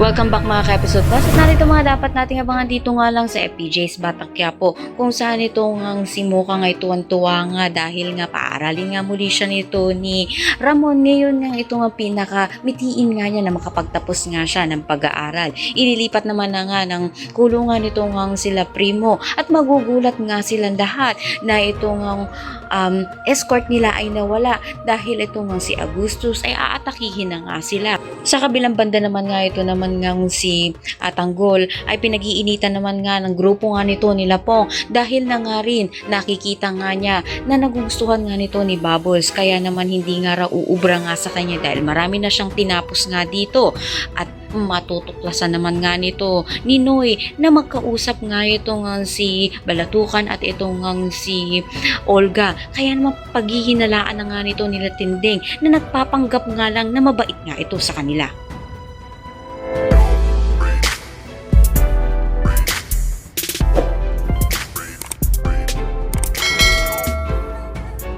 Welcome back mga ka-episode plus at narito mga dapat nating abangan dito nga lang sa FPJ's Batang Quiapo kung saan ito ngang si Mocha nga tuwan-tuwa nga dahil nga paaralin nga muli siya nito ni Ramon ngayon nga ito nga pinaka mitiin nga niya na makapagtapos nga siya ng pag-aaral. Ililipat naman na nga ng kulungan nito nga sila Primo at magugulat nga silang lahat na ito nga um, escort nila ay nawala dahil ito nga si Augustus ay aatakihin na nga sila. Sa kabilang banda naman nga ito naman nga si Atanggol ay pinag-iinitan naman nga ng grupo nga nito nila Pong dahil na nga rin nakikita nga niya na nagugustuhan nga nito ni Bubbles kaya naman hindi nga raw uubra nga sa kanya dahil marami na siyang tinapos nga dito at matutuklasan naman nga nito ni Noy na magkausap nga ito nga si Balatukan at ito nga si Olga. Kaya naman paghihinalaan na nga nito nila Tinding na nagpapanggap nga lang na mabait nga ito sa kanila.